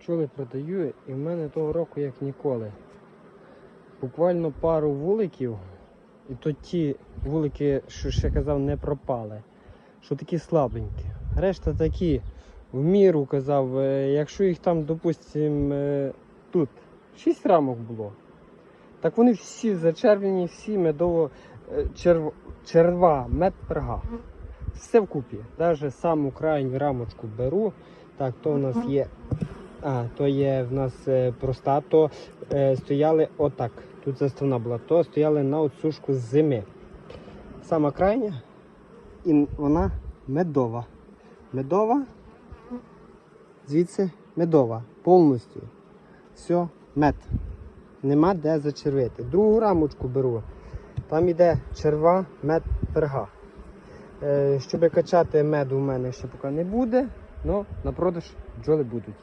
Пчоли продаю, і в мене того року як ніколи. Буквально пару вуликів, і то ті вулики, що ще казав, не пропали. Що такі слабенькі. Решта такі в міру казав, е, якщо їх там, допустим, е, тут 6 рамок було, так вони всі зачервлені, всі медово е, черв... черва, мед перга. Все вкупі. Навіть саму крайню рамочку беру. Так, то в нас є. А, то є в нас е, проста, то е, стояли отак. Тут заставна була, то стояли на отсушку з зими. Сама крайня, і вона медова. Медова. Звідси медова. Повністю. Все, мед. Нема де зачервити. Другу рамочку беру. Там іде черва, мед, перга. Е, щоб качати меду у мене ще поки не буде, але на продаж бджоли будуть.